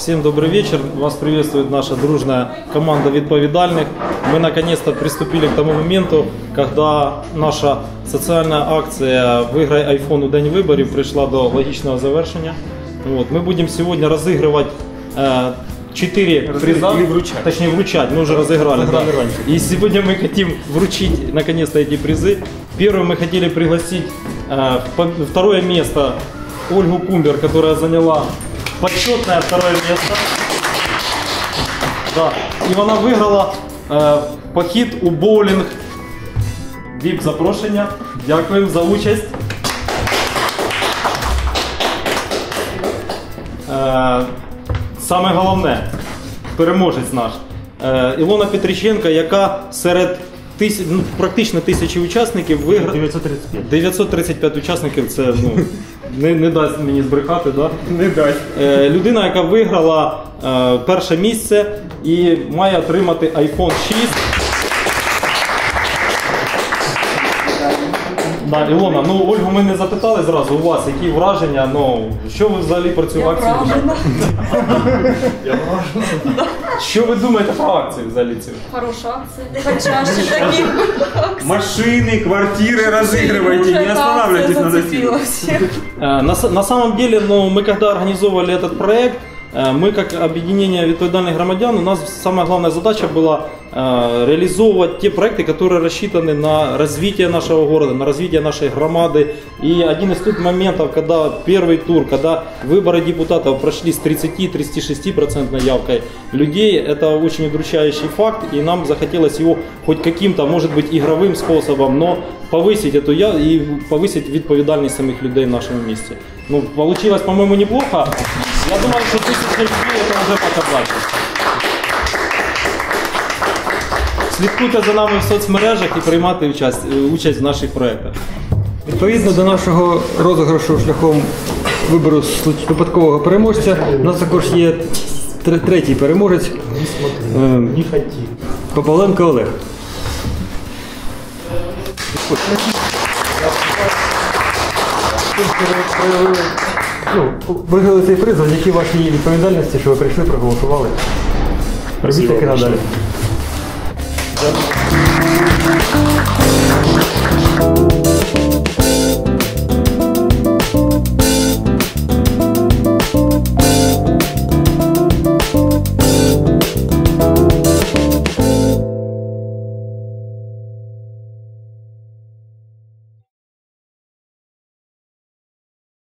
Всем добрый вечер. Вас приветствует наша дружная команда відповідальных. Мы наконец-то приступили к тому моменту, когда наша социальная акция «Виграй iPhone у день виборів» пришла до логічного завершення. Вот. Мы будем сегодня разыгрывать э, 4 приза, или вручать. точнее вручать, мы уже разыграли. да. Разыграли раньше. И сегодня мы хотим вручить наконец-то эти призы. Первым мы хотели пригласить э, в по- второе место Ольгу Кумбер, которая заняла почетное второе место. Да. І вона виграла е, похід у боулінг. Віп запрошення. Дякую за участь. Е, саме головне, переможець наш. Е, Ілона Петриченка, яка серед тисяч, ну, практично тисячі учасників виграла. 935. 935 учасників це ну, не, не дасть мені збрехати, да? Не дасть. Е, людина, яка виграла е, перше місце і має отримати iPhone 6. Да, Ілона, ну Ольгу ми не запитали зразу у вас, які враження, ну що ви взагалі про цю акцію? Що ви думаєте про акцію взагалі цю? Хороша акция. Почаще таких. Машины, квартиры разыгрывайте, Уже не эта останавливайтесь акция на зацепила достигнутом. всех. Э, На, с- на самом деле, ну, мы когда организовывали этот проект, э, мы как объединение відповідальних громадян, у нас самая главная задача была э, реализовывать те проекты, которые рассчитаны на развитие нашего города, на развитие нашей громады. И один из тот моментов, когда первый тур, когда выборы депутатов прошли с 30-36% явкой людей, это очень удручающий факт, и нам захотелось его хоть каким-то, может быть, игровым способом, но повысить эту я и повысить відповідальність самих людей в нашому місті. Ну, получилось, по-моему, неплохо. Я думаю, что тысяча людей это уже показатель. Слідкуйте за нами в соцмережах і приймати участь, участь в наших проєктах. Відповідно до нашого розіграшу шляхом вибору випадкового переможця, у нас також є тр- третій переможець е, Попаленко Олег. Ну, виграли цей приз, завдяки вашій відповідальності, що ви прийшли, проголосували. Робіть таки надалі.